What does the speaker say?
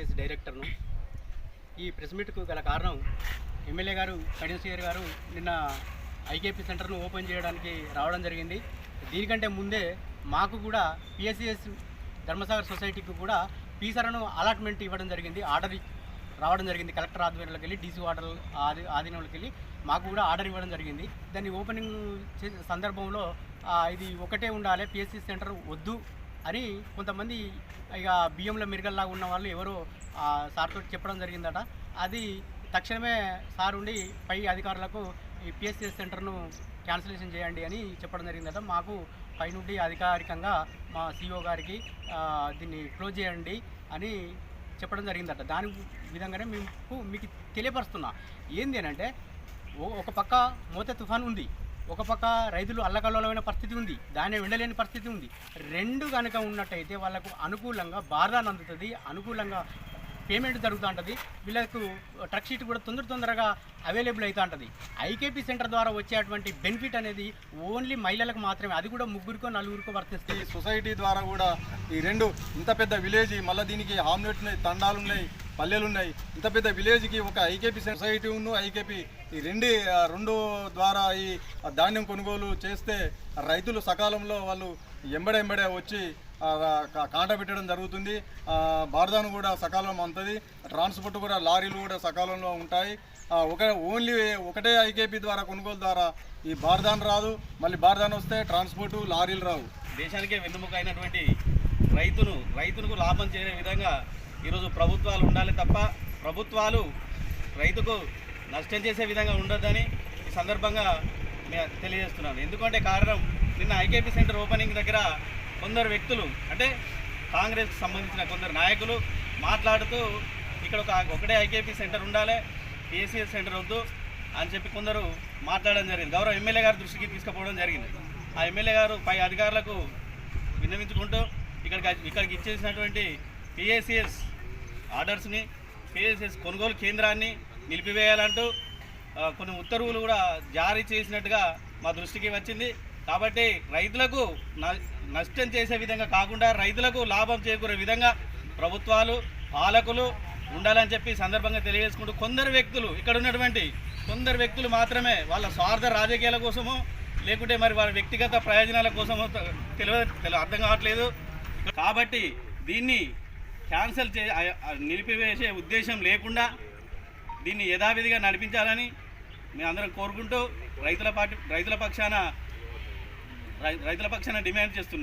SS డైరెక్టర్ను. ఈ press మీట్కు గల కారణం ఎమ్మెల్యే గారు కడియశ్రీగారి గారు నిన్న ఐకేపీ సెంటర్ను ఓపెన్ చేయడానికి రావడం జరిగింది. దీనికంటే ముందే మాకు కూడా పిఎస్సిఎస్ ధర్మసాగర్ సొసైటీకి కూడా పీసరను అలాట్మెంట్ ఇవ్వడం జరిగింది. ఆర్డర్ రావడం జరిగింది. కలెక్టర్ ఆధ్వర్యంలోకి వెళ్ళి డీసీ ఆర్డర్ ఆది ఆధీనంలోకి వెళ్ళి మాకు కూడా ఆర్డర్ ఇవ్వడం జరిగింది. దాన్ని ఓపెనింగ్ సందర్భంలో ఇది ఒకటే ఉండాలి. పిఎస్సి సెంటర్ వద్దు. అని కొంతమంది ఇక బియ్యంలో మిరగల్లాగా ఉన్న వాళ్ళు ఎవరో సార్తో చెప్పడం జరిగిందట. అది తక్షణమే సార్ ఉండి పై అధికారులకు ఈ పిఎస్సిఎస్ సెంటర్ను క్యాన్సిలేషన్ చేయండి అని చెప్పడం జరిగిందట. మాకు పైనుండి అధికారికంగా మా సిఇఓ గారికి దీన్ని క్లోజ్ చేయండి అని చెప్పడం జరిగిందట. దాని విధంగానే మీకు మీకు తెలియపరుస్తున్నా. ఏంది అంటే ఓ- ఒక పక్క మోత తుఫాన్ ఉంది. ఒక పక్క రైతులు అల్లకల్లోలమైన పరిస్థితి ఉంది దాన్ని వెళ్ళలేని పరిస్థితి ఉంది. రెండు కనుక ఉన్నట్టయితే వాళ్ళకు అనుకూలంగా బాధాన్ని అందుతుంది అనుకూలంగా పేమెంట్ జరుగుతూ ఉంటుంది వీళ్ళకు ట్రక్ షీట్ కూడా తొందర తొందరగా అవైలబుల్ అవుతూ ఉంటుంది. ఐకేపీ సెంటర్ ద్వారా వచ్చేటువంటి బెనిఫిట్ అనేది ఓన్లీ మహిళలకు మాత్రమే అది కూడా ముగ్గురికో నలుగురికో వర్తిస్తుంది. సొసైటీ ద్వారా కూడా ఈ రెండు ఇంత పెద్ద విలేజ్ మళ్ళీ దీనికి హామ్లెట్ ఉన్నాయి తండాలు ఉన్నాయి పల్లెలు ఉన్నాయి. ఇంత పెద్ద విలేజ్కి ఒక ఐకేపీ సొసైటీ ఉన్న ఐకేపీ ఈ రెండు రెండు ద్వారా ఈ ధాన్యం కొనుగోలు చేస్తే రైతులు సకాలంలో వాళ్ళు ఎంబడ ఎంబడే వచ్చి కాంట పెట్టడం జరుగుతుంది. బారదాను బార్దాను కూడా సకాలంలో అందుతుంది ట్రాన్స్పోర్ట్ కూడా లారీలు కూడా సకాలంలో ఉంటాయి. ఒక ఓన్లీ ఒకటే ఐకేపీ ద్వారా కొనుగోలు ద్వారా ఈ బార్దాన్ రాదు. మళ్ళీ బార్దాన్ వస్తే ట్రాన్స్పోర్టు లారీలు రావు. దేశానికే వెన్నుముక అయినటువంటి రైతును రైతులకు లాభం చేరే విధంగా ఈరోజు ప్రభుత్వాలు ఉండాలి తప్ప ప్రభుత్వాలు రైతుకు నష్టం చేసే విధంగా ఉండొద్దని ఈ సందర్భంగా తెలియజేస్తున్నాను. ఎందుకంటే కారణం నిన్న ఐకేపీ సెంటర్ ఓపెనింగ్ దగ్గర కొందరు వ్యక్తులు అంటే కాంగ్రెస్కి సంబంధించిన కొందరు నాయకులు మాట్లాడుతూ ఇక్కడ ఒక ఒకటే ఐకేపీ సెంటర్ ఉండాలి పిఎస్సిఎస్ సెంటర్ వద్దు అని చెప్పి కొందరు మాట్లాడడం జరిగింది. గౌరవ ఎమ్మెల్యే గారి దృష్టికి తీసుకుపోవడం జరిగింది. ఆ ఎమ్మెల్యే గారు పై అధికారులకు విన్నవించుకుంటూ ఇక్కడికి ఇక్కడికి ఇచ్చేసినటువంటి పిఏసీఎస్ ఆర్డర్స్ని కేఎస్ఎస్ కొనుగోలు కేంద్రాన్ని నిలిపివేయాలంటూ కొన్ని ఉత్తర్వులు కూడా జారీ చేసినట్టుగా మా దృష్టికి వచ్చింది. కాబట్టి రైతులకు న- నష్టం చేసే విధంగా కాకుండా రైతులకు లాభం చేకూరే విధంగా ప్రభుత్వాలు పాలకులు ఉండాలని చెప్పి సందర్భంగా తెలియజేసుకుంటూ కొందరు వ్యక్తులు ఇక్కడ ఉన్నటువంటి కొందరు వ్యక్తులు మాత్రమే వాళ్ళ స్వార్థ రాజకీయాల కోసమో లేకుంటే మరి వారి వ్యక్తిగత ప్రయోజనాల కోసమో తెలియ అర్థం కావట్లేదు. కాబట్టి దీన్ని క్యాన్సిల్ చే నిలిపివేసే ఉద్దేశం లేకుండా దీన్ని యథావిధిగా నడిపించాలని మేము అందరం కోరుకుంటూ రైతుల పార్టీ రైతుల పక్షాన రై- రైతుల పక్షాన డిమాండ్ చేస్తున్నాం.